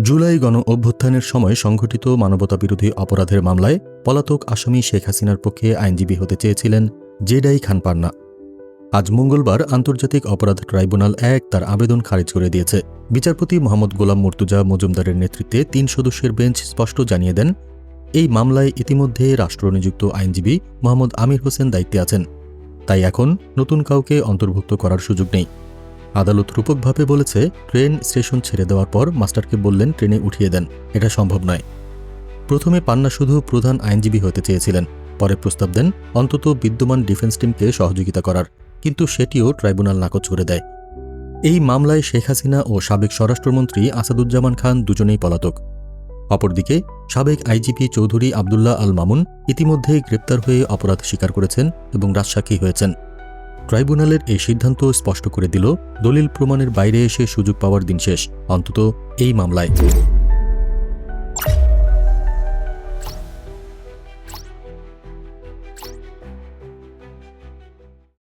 জুলাই গণ অভ্যুত্থানের সময় সংঘটিত মানবতাবিরোধী অপরাধের মামলায় পলাতক আসামি শেখ হাসিনার পক্ষে আইনজীবী হতে চেয়েছিলেন জেডাই খান পান্না। আজ মঙ্গলবার আন্তর্জাতিক অপরাধ ট্রাইব্যুনাল এক তার আবেদন খারিজ করে দিয়েছে। বিচারপতি মোহাম্মদ গোলাম মর্তুজা মজুমদারের নেতৃত্বে তিন সদস্যের বেঞ্চ স্পষ্ট জানিয়ে দেন, এই মামলায় ইতিমধ্যে রাষ্ট্রনিযুক্ত আইনজীবী মোহাম্মদ আমির হোসেন দায়িত্বে আছেন। তাই এখন নতুন কাউকে অন্তর্ভুক্ত করার সুযোগ নেই। আদালত রূপকভাবে বলেছে, ট্রেন স্টেশন ছেড়ে দেওয়ার পর মাস্টারকে বললেন ট্রেনে উঠিয়ে দেন। এটা সম্ভব নয়। প্রথমে পান্না শুধু প্রধান আইনজীবী হতে চেয়েছিলেন। পরে প্রস্তাব দেন, অন্তত বিদ্যমান ডিফেন্স টিমকে সহযোগিতা করার। কিন্তু সেটিও ট্রাইব্যুনাল নাকচ করে দেয়। এই মামলায় শেখ হাসিনা ও সাবেক স্বরাষ্ট্রমন্ত্রী আসাদুজ্জামান খান দুজনেই পলাতক। অপরদিকে, সাবেক আইজিপি চৌধুরী আবদুল্লাহ আল মামুন ইতিমধ্যেই গ্রেপ্তার হয়ে অপরাধ স্বীকার করেছেন এবং রাজসাক্ষী হয়েছেন। ট্রাইব্যুনালের এই সিদ্ধান্ত স্পষ্ট করে দিল, দলিল প্রমাণের বাইরে এসে সুযোগ পাওয়ার দিন শেষ, অন্তত এই মামলায়।